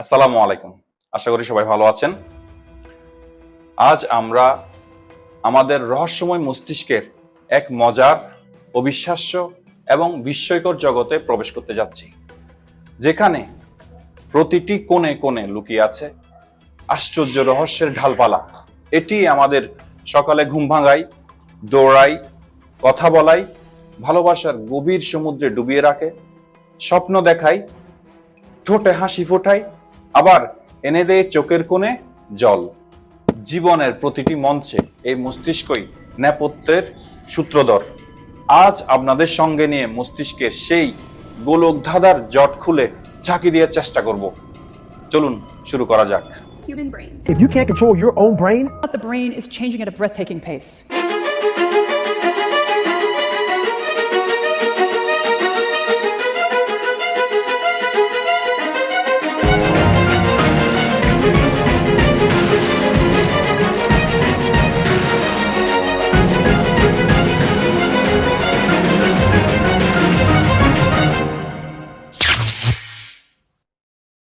আসসালামু আলাইকুম। আশা করি সবাই ভালো আছেন। আজ আমরা আমাদের রহস্যময় মস্তিষ্কের এক মজার, অবিশ্বাস্য এবং বিস্ময়কর জগতে প্রবেশ করতে যাচ্ছি। যেখানে প্রতিটি কোণে কোণে লুকিয়ে আছে আশ্চর্য রহস্যের ঢালপালা। এটি আমাদের সকালে ঘুম ভাঙাই, দৌড়াই, কথা বলাই, ভালোবাসার গভীর সমুদ্রে ডুবিয়ে রাখে, স্বপ্ন দেখাই, ঠোঁটে হাসি ফোটায় আবার এনে দেয় চোখের কোণে জল জীবনের প্রতিটি মঞ্চে এই মস্তিষ্কই নেপথ্যের সূত্রধর আজ আপনাদের সঙ্গে নিয়ে মস্তিষ্কের সেই গোলক ধাঁধার জট খুলে ঝাঁকি দেওয়ার চেষ্টা করব চলুন শুরু করা যাক human brain. If you can't control your own brain, But the brain is changing at a breathtaking pace.